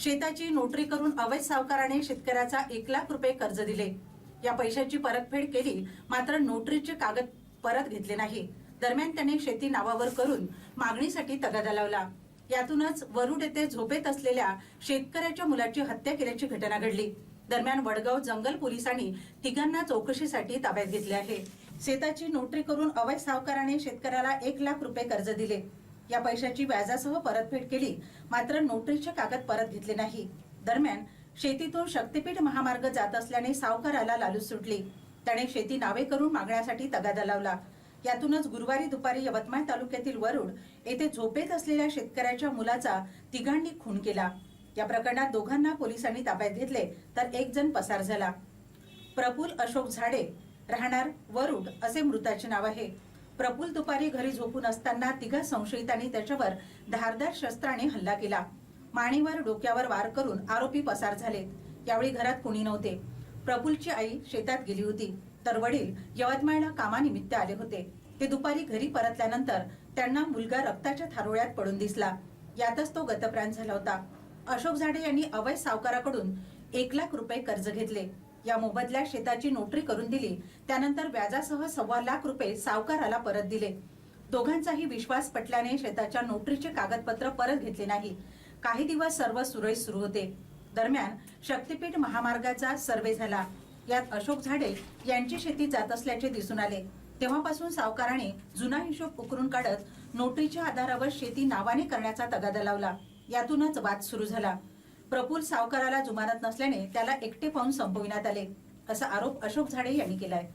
शेताची नोटरी करून अवैध सावकाराने शेतकऱ्याचा एक लाख रुपये कर्ज दिले. या पैशाची परतफेड केली मात्र नोटरीचे कागद परत घेतले नाही. दरम्यान त्याने शेती नावावर करून मागणीसाठी तगादा लावला. यातूनच वरुड येथे झोपेत असलेल्या शेतकऱ्याच्या मुलाची हत्या केल्याची घटना घडली. दरम्यान वडगाव जंगल पोलिसांनी तिघांना चौकशीसाठी ताब्यात घेतले आहे. शेताची नोटरी करून अवैध सावकाराने शेतकऱ्याला एक लाख रुपये कर्ज दिले. या पैशाची व्याजासह परतफेड केली. मात्र नोटरीचे कागद परत घेतले नाही. दरम्यान शेतीतून शक्तीपीठ महामार्ग जात असल्याने सावकाराला लालूच सुटली. त्याने शेती नावे करून मागण्यासाठी तगादा लावला. यातूनच गुरुवारी दुपारी यवतमाळ तालुक्यातील वरुड येथे झोपेत असलेल्या शेतकऱ्याच्या मुलाचा तिघांनी खून केला. या प्रकरणात दोघांना पोलिसांनी ताब्यात घेतले तर एक जण पसार झाला. प्रफुल अशोक झाडे राहणार वरुड असे मृताचे नाव आहे. प्रफुल दुपारी घरी झोपून असताना तिघा संशयितांनी त्याच्यावर धारदार शस्त्राने हल्ला केला. माणीवर डोक्यावर वार करून आरोपी पसार झाले यावेळी घरात कुणी नव्हते. प्रफुलची आई शेतात गेली होती. तर वडील यवतमाळला कामानिमित्त आले होते. ते दुपारी घरी परतल्यानंतर त्यांना मुलगा रक्ताच्या थारोळ्यात पडून दिसला. यातच तो गतप्राण झाला होता. अशोक झाडे यांनी अवैध सावकाराकडून एक लाख रुपये कर्ज घेतले. या मोबदल्यात शेताची नोटरी करून दिली. त्यानंतर व्याजासह सव्वा लाख रुपये सावकाराला परत दिले. दोघांचाही विश्वास पटल्याने शेताच्या नोटरीचे कागदपत्र परत घेतले नाही. काही दिवस सर्व सुरळीत सुरू होते. दरम्यान शक्तीपीठ महामार्गाचा सर्वे झाला. यात अशोक झाडे यांची शेती जात असल्याचे दिसून आले. तेव्हापासून सावकाराने जुना हिशोब उकरून काढत नोटरीच्या आधारावर शेती नावाने करण्याचा तगादा लावला. यातूनच वाद सुरू झाला. प्रफुल सावकाराला जुमानत नसल्याने त्याला एकटे पाहून संपविण्यात आले असा आरोप अशोक झाडे यांनी केलाय.